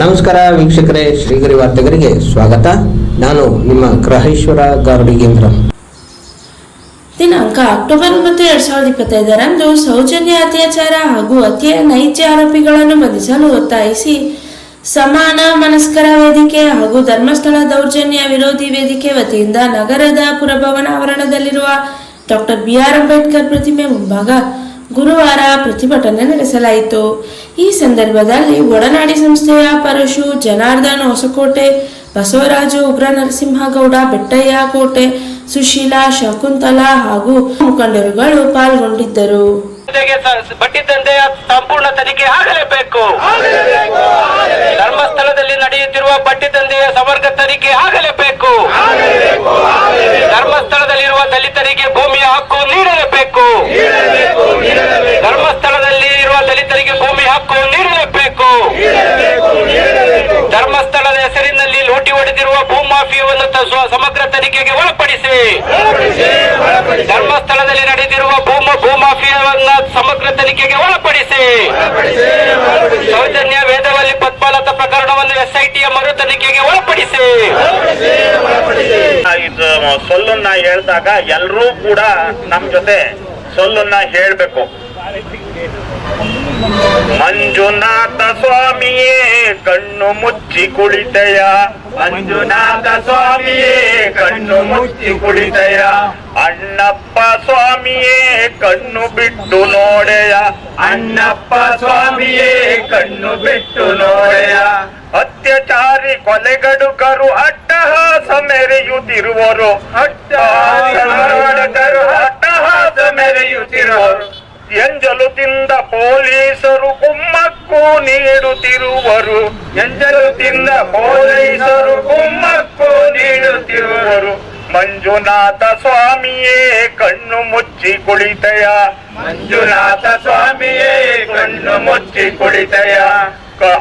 ನಮಸ್ಕಾರ ವೀಕ್ಷಕರೇ, ಶ್ರೀಗರಿ ವಾರ್ತೆಗರಿಗೆ ಸ್ವಾಗತ. ನಾನು ನಿಮ್ಮ ಗ್ರಹೇಶ್ವರ ಗಾರುಡಿಗೇಂದ್ರ ದಿನಾಂಕ ಅಕ್ಟೋಬರ್ ಒಂಬತ್ತು, ಎರಡ್ ಸಾವಿರದ ಇಪ್ಪತ್ತೈದರಂದು ಸೌಜನ್ಯ ಅತ್ಯಾಚಾರ ಹಾಗೂ ಅತಿಯ ನೈಜ ಆರೋಪಿಗಳನ್ನು ಬಂಧಿಸಲು ಒತ್ತಾಯಿಸಿ, ಸಮಾನ ಮನಸ್ಕರ ವೇದಿಕೆ ಹಾಗೂ ಧರ್ಮಸ್ಥಳ ದೌರ್ಜನ್ಯ ವಿರೋಧಿ ವೇದಿಕೆ ವತಿಯಿಂದ ನಗರದ ಪುರಭವನ ಆವರಣದಲ್ಲಿರುವ ಡಾಕ್ಟರ್ ಬಿಆರ್ ಅಂಬೇಡ್ಕರ್ ಪ್ರತಿಮೆ ಮುಂಭಾಗ ಗುರುವಾರ ಪ್ರತಿಭಟನೆ ನಡೆಸಲಾಯಿತು. ಈ ಸಂದರ್ಭದಲ್ಲಿ ಒಡನಾಡಿ ಸಂಸ್ಥೆಯ ಪರಶು ಜನಾರ್ದನ್ ಹೊಸಕೋಟೆ ಬಸವರಾಜು ಉಗ್ರ ನರಸಿಂಹಗೌಡ ಬೆಟ್ಟಯ್ಯ ಕೋಟೆ ಸುಶೀಲಾ ಶಕುಂತಲಾ ಹಾಗೂ ಮುಖಂಡರುಗಳು ಪಾಲ್ಗೊಂಡಿದ್ದರು. ಬಡ್ಡಿ ದಂಧೆಯ ಸಂಪೂರ್ಣ ತನಿಖೆ ಆಗಲೇಬೇಕು. ಧರ್ಮಸ್ಥಳದಲ್ಲಿ ನಡೆಯುತ್ತಿರುವ ಬಡ್ಡಿ ದಂಧೆಯ ಸಮಗ್ರ ತನಿಖೆ ಆಗಲೇಬೇಕು. ಧರ್ಮಸ್ಥಳದಲ್ಲಿರುವ ದಲಿತರಿಗೆ ಭೂಮಿಯ ಹಕ್ಕು ನೀಡಲೇಬೇಕು. ಇರುವ ದಲಿತರಿಗೆ ಭೂಮಿ ಹಕ್ಕು ನೀಡಲೇಬೇಕು. ಧರ್ಮಸ್ಥಳದ ಹೆಸರಿನಲ್ಲಿ ಲೂಟಿ ಹೊಡೆದಿರುವ ಭೂಮಾಫಿಯವನ್ನು ಸಮಗ್ರ ತನಿಖೆಗೆ ಒಳಪಡಿಸಿ. ಧರ್ಮಸ್ಥಳದಲ್ಲಿ ನಡೆದಿರುವ ಭೂಮ ಭೂಮಾಫಿಯವನ್ನ ಸಮಗ್ರ ತನಿಖೆಗೆ ಒಳಪಡಿಸಿ. ಸೌಜನ್ಯ ವೇದವಲ್ಲಿ ಪದ್ಮಲತ ಪ್ರಕರಣವನ್ನು ಎಸ್ಐಟಿಯ ಮರು ತನಿಖೆಗೆ ಒಳಪಡಿಸಿ. ಇದು ಸೊಲ್ಲನ್ನ ಹೇಳಿದಾಗ ಎಲ್ಲರೂ ಕೂಡ ನಮ್ ಜೊತೆ ಸೊಲ್ಲನ್ನ ಹೇಳ್ಬೇಕು. ಮಂಜುನಾಥ ಸ್ವಾಮಿಯೇ ಕಣ್ಣು ಮುಚ್ಚಿ ಕುಳಿತಯ. ಮಂಜುನಾಥ ಸ್ವಾಮಿಯೇ ಕಣ್ಣು ಮುಚ್ಚಿ ಕುಳಿತಯ. ಅಣ್ಣಪ್ಪ ಸ್ವಾಮಿಯೇ ಕಣ್ಣು ಬಿಟ್ಟು ನೋಡೆಯ. ಅಣ್ಣಪ್ಪ ಸ್ವಾಮಿಯೇ ಕಣ್ಣು ಬಿಟ್ಟು ನೋಡೆಯ. ಅತ್ಯಾಚಾರಿ ಕೊಲೆಗಡುಕರು ಅಟ್ಟಹಾಸ ಮೆರೆಯುತ್ತಿರುವರು. ಅಟ್ಟಹಾಸ ಮೆರೆಯುತ್ತಿರುವರು. ಎಂಜಲು ತಿಂದ ಪೊಲೀಸರು ಕುಮ್ಮಕ್ಕು ನೀಡುತ್ತಿರುವರು. ಎಂಜಲು ತಿಂದ ಪೊಲೀಸರು ಕುಮ್ಮಕ್ಕು ನೀಡುತ್ತಿರುವರು. ಮಂಜುನಾಥ ಸ್ವಾಮಿಯೇ ಕಣ್ಣು ಮುಚ್ಚಿ ಕುಳಿತಯ. ಮಂಜುನಾಥ ಸ್ವಾಮಿಯೇ ಕಣ್ಣು ಮುಚ್ಚಿ ಕುಳಿತಯ.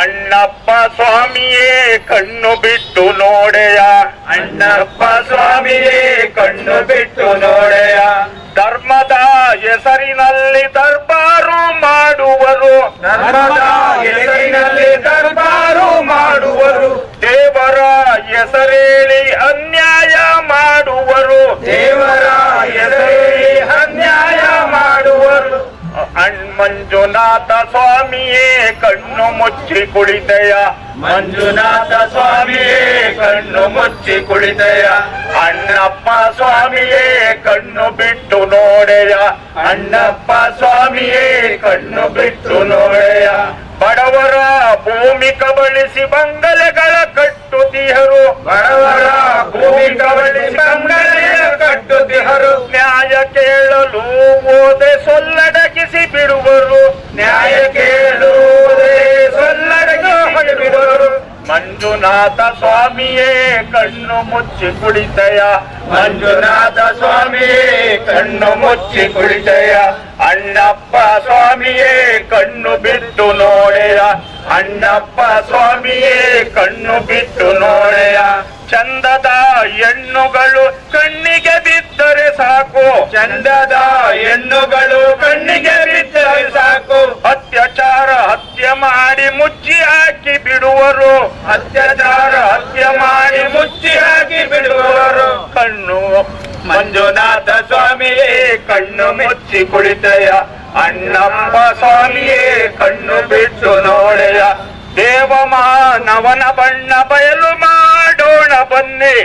ಅಣ್ಣಪ್ಪ ಸ್ವಾಮಿಯೇ ಕಣ್ಣು ಬಿಟ್ಟು ನೋಡೆಯ. ಅಣ್ಣಪ್ಪ ಸ್ವಾಮಿಯೇ ಕಣ್ಣು ಹೆಸರಿನಲ್ಲಿ ದರ್ಬಾರು ಮಾಡುವರು. ಧರ್ಮದ ಹೆಸರಿನಲ್ಲಿ ದರ್ಬಾರು ಮಾಡುವರು. ದೇವರ ಹೆಸರೇಳಿ ಅನ್ಯಾಯ ಮಾಡುವರು. ದೇವರ ಹೆಸರೇಳಿ ಅನ್ಯಾಯ ಮಾಡುವರು. ಅಣ್ ಮಂಜುನಾಥ ಸ್ವಾಮಿಯೇ ಕಣ್ಣು ಮುಚ್ಚಿ ಕುಳಿತಯ. ಮಂಜುನಾಥ ಸ್ವಾಮಿಯೇ ಕಣ್ಣು ಮುಚ್ಚಿ ಕುಳಿತಯ. ಅಣ್ಣಪ್ಪ ಸ್ವಾಮಿಯೇ ಕಣ್ಣು ಬಿಟ್ಟು ಅಣ್ಣಪ್ಪ ಸ್ವಾಮಿಯೇ, ಕಣ್ಣು ಬಿಟ್ಟು ನೋಡೆಯ ಬಡವರ ಭೂಮಿ ಕಬಳಿಸಿ ಬಂಗಲೆಗಳ ಕಟ್ಟುತ್ತಿಹರು ಬಡವರ ಭೂಮಿ ಕಬಳಿಸಿ ಬಂಗಲೆಗಳ ಕಟ್ಟುತ್ತಿಹರು ನ್ಯಾಯ ಕೇಳಲು ಓದೆ ಸೊಲ್ಲಡಗಿಸಿ ಮಂಜುನಾಥ ಸ್ವಾಮಿಯೇ, ಕಣ್ಣು ಮುಚ್ಚಿ ಕುಳಿತಯ. ಮಂಜುನಾಥ ಸ್ವಾಮಿಯೇ, ಕಣ್ಣು ಮುಚ್ಚಿ ಕುಳಿತಯ. ಅಣ್ಣಪ್ಪ ಸ್ವಾಮಿಯೇ, ಕಣ್ಣು ಬಿಟ್ಟು ನೋಡೆಯ. ಅಣ್ಣಪ್ಪ ಸ್ವಾಮಿಯೇ, ಕಣ್ಣು ಬಿಟ್ಟು ನೋಡೆಯ. ಚಂದದ ಹೆಣ್ಣುಗಳು ಕಣ್ಣಿಗೆ ಬಿದ್ದರೆ ಸಾಕು. ಚಂದದ ಹೆಣ್ಣುಗಳು ಕಣ್ಣಿಗೆ ಬಿದ್ದರೆ ಸಾಕು. ಅತ್ಯಾಚಾರ ಹತ್ಯೆ ಮಾಡಿ ಮುಚ್ಚಿ ಬಿಡುವರು ಅತ್ಯಾಚಾರ ಹತ್ಯೆ ಮಾಡಿ ಮುಚ್ಚಿ ಹಾಕಿ ಬಿಡುವರು. ಕಣ್ಣು ಮಂಜುನಾಥ ಸ್ವಾಮಿಯೇ, ಕಣ್ಣು ಮುಚ್ಚಿ ಕುಳಿತಯ. ಅಣ್ಣಪ್ಪ ಸ್ವಾಮಿಯೇ, ಕಣ್ಣು ಬಿಟ್ಟು ನೋಡೆಯ. ದೇವ ಮಾನವನ ಬಣ್ಣ ಬಯಲು ಮಾಡೋಣ ಬನ್ನಿ.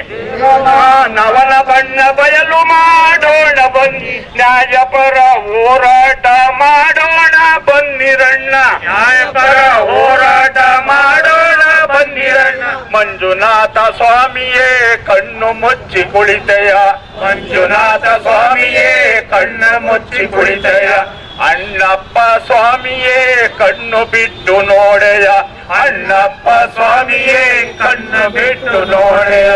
ಮಾನವನ ಬಣ್ಣ ಬಯಲು ಮಾಡೋಣ ಬನ್ನಿ. ನ್ಯಾಯಪರ ಹೋರಾಟ ಮಾಡೋಣ ಬನ್ನಿರಣ್ಣ ನ್ಯಾಯಪರ ಮಂಜುನಾಥ ಸ್ವಾಮಿಯೇ, ಕಣ್ಣು ಮುಚ್ಚಿ ಕುಳಿತಯ. ಮಂಜುನಾಥ ಸ್ವಾಮಿಯೇ, ಕಣ್ಣು ಮುಚ್ಚಿ ಕುಳಿತಯ. ಅಣ್ಣಪ್ಪ ಸ್ವಾಮಿಯೇ, ಕಣ್ಣು ಬಿಟ್ಟು ನೋಡೆಯ. ಅಣ್ಣಪ್ಪ ಸ್ವಾಮಿಯೇ, ಕಣ್ಣು ಬಿಟ್ಟು ನೋಡೆಯ.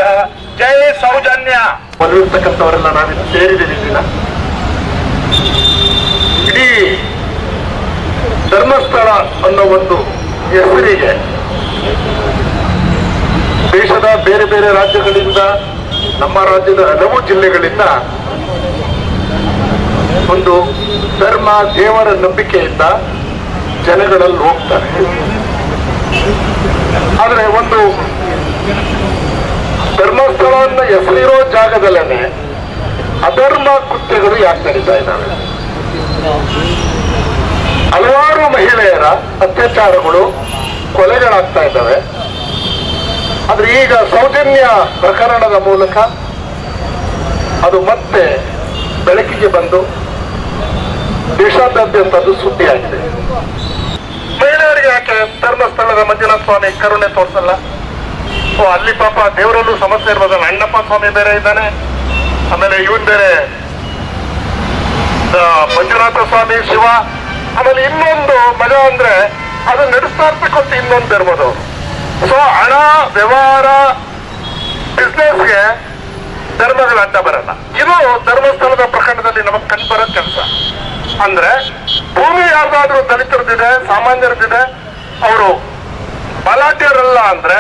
ಜೈ ಸೌಜನ್ಯ. ಬರುತ್ತಕ್ಕಂಥವರೆಲ್ಲ ನಾವಿಲ್ಲಿ ಸೇರಿದ್ದೀವಿ ದಿನ ಇಡೀ ಧರ್ಮಸ್ಥಳ ಅನ್ನೋ ಒಂದು ಹೆಸರಿಗೆ ದೇಶದ ಬೇರೆ ಬೇರೆ ರಾಜ್ಯಗಳಿಂದ, ನಮ್ಮ ರಾಜ್ಯದ ಹಲವು ಜಿಲ್ಲೆಗಳಿಂದ ಒಂದು ಧರ್ಮ, ದೇವರ ನಂಬಿಕೆಯಿಂದ ಜನಗಳಲ್ಲಿ ಹೋಗ್ತಾರೆ. ಆದರೆ ಒಂದು ಧರ್ಮಸ್ಥಳವನ್ನ ಹೆಸರಿರೋ ಜಾಗದಲ್ಲೇ ಅಧರ್ಮ ಕೃತ್ಯಗಳು ಯಾಕೆ ನಡೀತಾ ಇದ್ದಾವೆ? ಹಲವಾರು ಮಹಿಳೆಯರ ಅತ್ಯಾಚಾರಗಳು, ಕೊಲೆಗಳಾಗ್ತಾ ಇದ್ದಾವೆ. ಆದ್ರೆ ಈಗ ಸೌಜನ್ಯ ಪ್ರಕರಣದ ಮೂಲಕ ಅದು ಮತ್ತೆ ಬೆಳಕಿಗೆ ಬಂದು ದೇಶಾದ್ಯಂತ ಅದು ಸುದ್ದಿಯಾಗಿದೆ. ಮಹಿಳೆಯರಿಗೆ ಯಾಕೆ ಧರ್ಮಸ್ಥಳದ ಮಂಜುನಾಥ ಸ್ವಾಮಿ ಕರುಣೆ ತೋರಿಸಲ್ಲ? ಸೊ ಅಲ್ಲಿ ಪಾಪ ದೇವರಲ್ಲೂ ಸಮಸ್ಯೆ ಇರ್ಬೋದಲ್ಲ ಅಣ್ಣಪ್ಪ ಸ್ವಾಮಿ ಬೇರೆ ಇದ್ದಾನೆ. ಆಮೇಲೆ ಇವನ್ ಬೇರೆ. ಮಂಜುನಾಥ ಸ್ವಾಮಿ ಶಿವ. ಆಮೇಲೆ ಇನ್ನೊಂದು ಮಜಾ ಅಂದ್ರೆ ಅದು ನಡೆಸ್ತಾ ಇರ್ತಕ್ಕಂಥ ಇನ್ನೊಂದು ಇರ್ಬೋದು. ಸೊ ಹಣ, ವ್ಯವಹಾರ ಬಿಸ್ನೆಸ್ಗೆ ಧರ್ಮಗಳ ಅಡ್ಡ ಬರಲ್ಲ. ಇದು ಧರ್ಮಸ್ಥಳದ ಪ್ರಕರಣದಲ್ಲಿ ನಮಗೆ ಕಂಡು ಬರೋ ಕೆಲಸ. ಅಂದ್ರೆ, ಭೂಮಿ ಯಾವ್ದಾದ್ರೂ ದಲಿತರದಿದೆ, ಸಾಮಾನ್ಯರದಿದೆ, ಅವರು ಬಲಾಢ್ಯರಲ್ಲ ಅಂದ್ರೆ,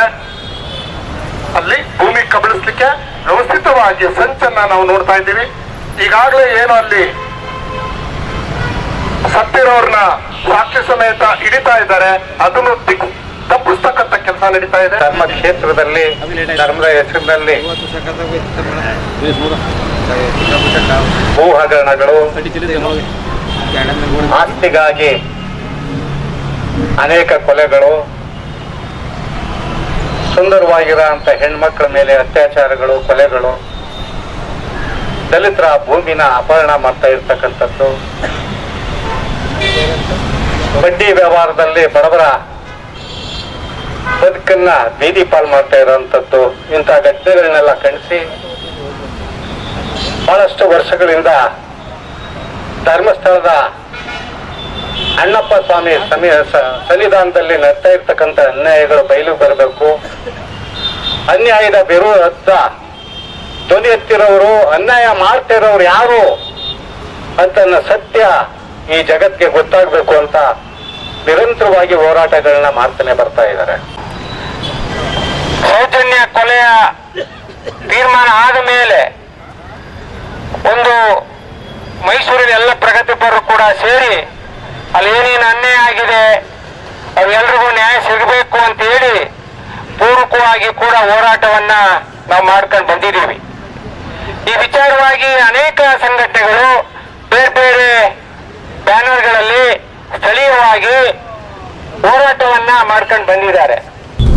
ಅಲ್ಲಿ ಭೂಮಿ ಕಬಳಿಸ್ಲಿಕ್ಕೆ ವ್ಯವಸ್ಥಿತವಾಗಿ ಸಂಚನ್ನ ನಾವು ನೋಡ್ತಾ ಇದ್ದೀವಿ. ಈಗಾಗಲೇ ಏನು ಅಲ್ಲಿ ಸತ್ತಿರೋರ್ನ ಸಾಕ್ಷಿ ಸಮೇತ ಹಿಡಿತಾ ಇದ್ದಾರೆ. ಅದನ್ನು ತಪ್ಪಿಸ್ತಕ್ಕಂಥ ಕೆಲಸ ನಡೀತಾ ಇದೆ. ಧರ್ಮ ಕ್ಷೇತ್ರದಲ್ಲಿ, ಧರ್ಮದ ಹೆಸರಿನಲ್ಲಿ ಭೂ ಹಗರಣಗಳು ಆಸ್ತಿಗಾಗಿ ಅನೇಕ ಕೊಲೆಗಳು, ಸುಂದರವಾಗಿರೋ ಹೆಣ್ಮಕ್ಳ ಮೇಲೆ ಅತ್ಯಾಚಾರಗಳು, ಕೊಲೆಗಳು, ದಲಿತರ ಭೂಮಿನ ಅಪಹರಣ ಮಾಡ್ತಾ ಇರ್ತಕ್ಕಂಥದ್ದು. ಬಡ್ಡಿ ವ್ಯವಹಾರದಲ್ಲಿ ಬಡವರ ಬದುಕನ್ನ ಬೀದಿ ಪಾಲ್ ಮಾಡ್ತಾ ಇರೋಂಥದ್ದು ಇಂತಹ ಘಟನೆಗಳನ್ನೆಲ್ಲ ಖಂಡಿಸಿ ಬಹಳಷ್ಟು ವರ್ಷಗಳಿಂದ ಧರ್ಮಸ್ಥಳದ ಅಣ್ಣಪ್ಪ ಸ್ವಾಮಿ ಸಮಿ ಸ- ಸನ್ನಿಧಾನದಲ್ಲಿ ನಡ್ತಾ ಇರ್ತಕ್ಕಂಥ ಅನ್ಯಾಯಗಳು ಬಯಲು ಬರಬೇಕು. ಅನ್ಯಾಯದ ವಿರೋಧ ಧ್ವನಿ ಎತ್ತಿರೋರು, ಅನ್ಯಾಯ ಮಾಡ್ತಾ ಇರೋರು ಯಾರು ಅಂತ ಸತ್ಯ ಈ ಜಗತ್ತಿಗೆ ಗೊತ್ತಾಗ್ಬೇಕು ಅಂತ ನಿರಂತರವಾಗಿ ಹೋರಾಟಗಳನ್ನ ಮಾಡ್ತಾನೆ ಬರ್ತಾ ಇದ್ದಾರೆ. ಸೌಜನ್ಯ ಕೊಲೆಯ ತೀರ್ಮಾನ ಆದ ಮೇಲೆ ಒಂದು ಮೈಸೂರಿನ ಎಲ್ಲ ಪ್ರಗತಿಪರರು ಕೂಡ ಸೇರಿ ಅಲ್ಲಿ ಏನೇನು ಅನ್ಯಾಯ ಆಗಿದೆ, ಅವ್ರೆಲ್ರಿಗೂ ನ್ಯಾಯ ಸಿಗಬೇಕು ಅಂತ ಹೇಳಿ ಪೂರ್ವಕವಾಗಿ ಕೂಡ ಹೋರಾಟವನ್ನ ನಾವು ಮಾಡ್ಕೊಂಡು ಬಂದಿದ್ದೀವಿ. ಈ ವಿಚಾರವಾಗಿ ಅನೇಕ ಸಂಘಟನೆಗಳು ಬೇರೆ ಬೇರೆ ಬ್ಯಾನರ್ಗಳಲ್ಲಿ ಸ್ಥಳೀಯವಾಗಿ ಹೋರಾಟವನ್ನ ಮಾಡ್ಕೊಂಡು ಬಂದಿದ್ದಾರೆ.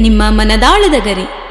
ನಿಮ್ಮ ಮನದಾಳದ ಗರಿ.